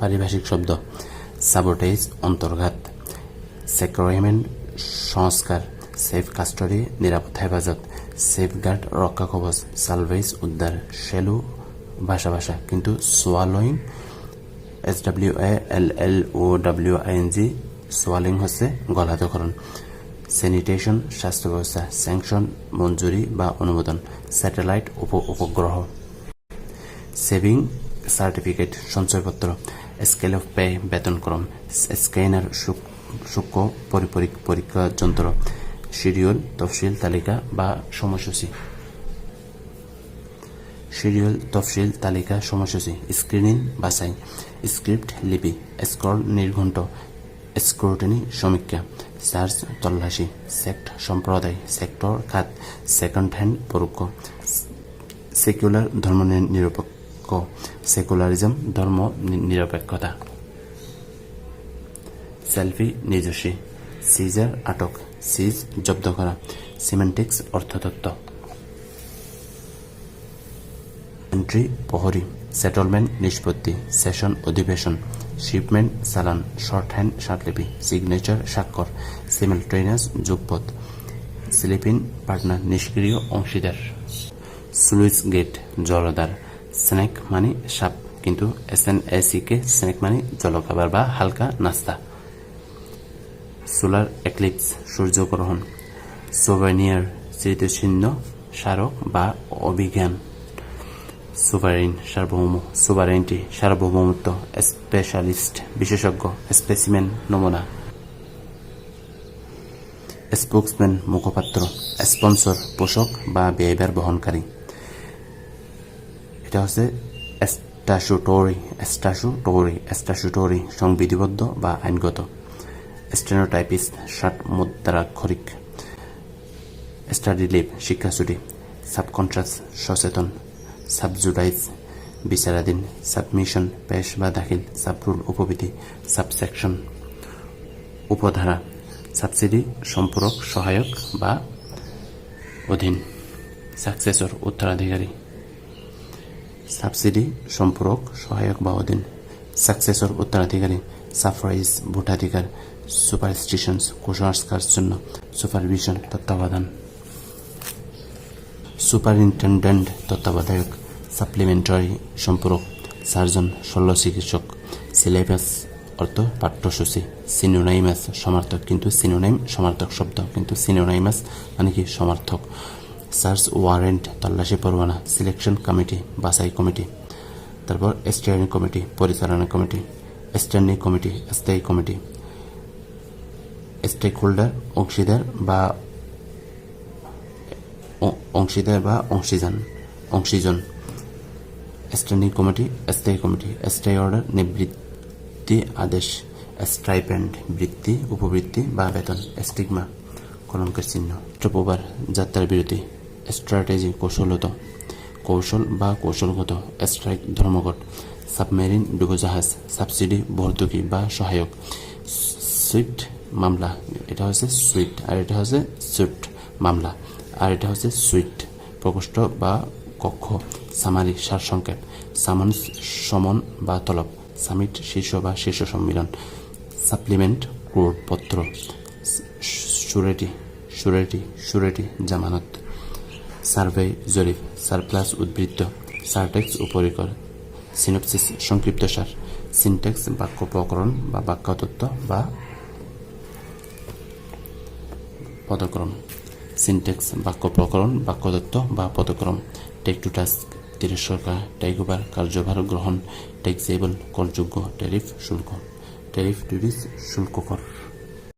পারিভাষিক শব্দ। সাবোটেজ, অন্তর্ঘাত সেক্রেমেন্ট সংস্কার, সেফ কাস্টডি, নিরাপদ হেফাজত, সেফগার্ড, রক্ষা কবচ, সালভেজ, উদ্ধার, শেলু ভাষা ভাষা কিন্তু swallowing S W A L L O W I N G, swallowing হচ্ছে গলাধকরণ। স্যানিটেশন, স্বাস্থ্য ব্যবস্থা, স্যাংশন, মঞ্জুরি বা অনুমোদন, স্যাটেলাইট উপ উপগ্রহ সেভিং, সার্টিফিকেট, সঞ্চয়পত্র। স্কেল অফ পে বেতনক্রম স্ক্যানার সূক্ষ্ম পরীক্ষা যন্ত্র, শিডিউল, তফসিল তালিকা বা সময়সূচি। শিডিউল, তফসিল তালিকা, সময়সূচি, স্ক্রিনিং, বাছাই, স্ক্রিপ্ট, লিপি, স্ক্রল, নির্ঘণ্ট, স্ক্রুটিনি, সমীক্ষা, সার্চ, তল্লাশি, সেক্ট, সম্প্রদায়, সেক্টর, খাত সেকেন্ড হ্যান্ড পরোক্ষ সেকুলার ধর্ম নিরপেক্ষ সেকুলারিজম ধর্ম নিরপেক্ষতা। সেলফি নিজস্বী। সিজার আটক। সিজ জব্দ করা। সিমেন্টিক্স অর্থতত্ত্ব। এন্ট্রি প্রহরী। সেটেলমেন্ট নিষ্পত্তি। সেশন অধিবেশন। শিপমেন্ট চালান। শর্ট হ্যান্ড স্বার্টলিপি সিগনেচার স্বাক্ষর। সিমেলট্রেনাস যুগপথ। স্লিপিং পার্টনার নিষ্ক্রিয় অংশীদার। Sluice gate Jaldar. স্ন্যাক মানে সাপ, কিন্তু এস এন কে স্ন্যাক মানে জলখাবার বা হালকা নাস্তা। সোলার এক্লিপস, সূর্যগ্রহণ, সোভেনিয়ার স্মৃতিচিহ্ন, স্মারক বা অভিজ্ঞান। সুভারেইন সার্বভৌম সুভারেইনটি সার্বভৌমত্ব, স্পেশালিস্ট, বিশেষজ্ঞ, স্পেসিমেন, নমুনা। স্পোক্সম্যান, মুখপাত্র, স্পন্সর, পোষক বা ব্যয়ভার বহনকারী। এটা হচ্ছে স্ট্যাচুটরি স্ট্যাচুটরি স্ট্যাচুটরি সংবিধিবদ্ধ বা আইনগত। স্টেনোটাইপিস্ট ষাট মুদ্রাক্ষরিক। স্টাডি লিভ শিক্ষাছুটি সাবকন্ট্রাক্ট সচেতন। সাবজুডাইজ বিচারাধীন। সাবমিশন পেশ বা দাখিল। সাবরুল উপবিধি সাবসেকশন উপধারা। সাবসিডি সম্পূরক, সহায়ক বা অধীন। সাকসেসর উত্তরাধিকারী। সাবসিডি সম্পূরক সহায়ক বা অধীন সাকসেসর উত্তরাধিকারী সাফরাইজ ভোটাধিকার সুপারস্টিশনস কুসংস্কার জন্য সুপারভিশন তত্ত্বাবধান। সুপারিনটেন্ডেন্ট তত্ত্বাবধায়ক সাপ্লিমেন্টারি সম্পূরক সার্জন শল্য চিকিৎসক। সিলেবাস অর্থ পাঠ্যসূচি। সিনোনাইমাস সমার্থক কিন্তু সিনোনাইম সমার্থক শব্দ কিন্তু সিনোনাইমাস মানে কি সমার্থক। সার্চ ওয়ারেন্ট তল্লাশি পরোয়ানা সিলেকশন কমিটি, বাছাই কমিটি, তারপর স্টিয়ারিং কমিটি, পরিচালনা কমিটি, স্ট্যান্ডিং কমিটি, স্থায়ী কমিটি। স্টেক হোল্ডার অংশীদার বা অংশীদার বা অংশীজন অংশীজন। স্ট্যান্ডিং কমিটি, স্থায়ী কমিটি, স্থায়ী অর্ডার, নিবৃত্তি আদেশ স্ট্রাইপেন্ড বৃত্তি, উপবৃত্তি বা বেতন, স্টিগমা, কলঙ্কের চিহ্ন ট্রপোবার যাত্রার বিরতি। স্ট্র্যাটেজি কৌশলত কৌশল বা কৌশলগত স্ট্রাইক ধর্মঘট সাবমেরিন ডুবোজাহাজ সাবসিডি ভর্তুকি বা সহায়ক সুইফট মামলা, এটা হচ্ছে সুইট আর এটা হচ্ছে সুইফট মামলা আর এটা হচ্ছে সুইট প্রকোষ্ঠ বা কক্ষ সামারি সারসংক্ষেপ সামান্স সমন বা তলব, সামিট শীর্ষ বা শীর্ষ সম্মিলন সাপ্লিমেন্ট ক্রোড়পত্র সুরেটি সুরেটি সুরেটি জামানত। সার্ভে জরিপ সারপ্লাস উদ্বৃত্ত সারটেক্স উপরিকর। সিনপসিস সংক্ষিপ্তসার সিনটেক্স বাক্য প্রকরণ বা বাক্যতত্ত্ব বা পদক্রম। সিনটেক্স বাক্য প্রকরণ, বাক্যতত্ত্ব বা পদক্রম। টেক টু টাস্ক তিরস্কার টেকওভার কার্যভার গ্রহণ। টেক্সেবল করযোগ্য ট্যারিফ শুল্ক। Tariff duties শুল্ককর।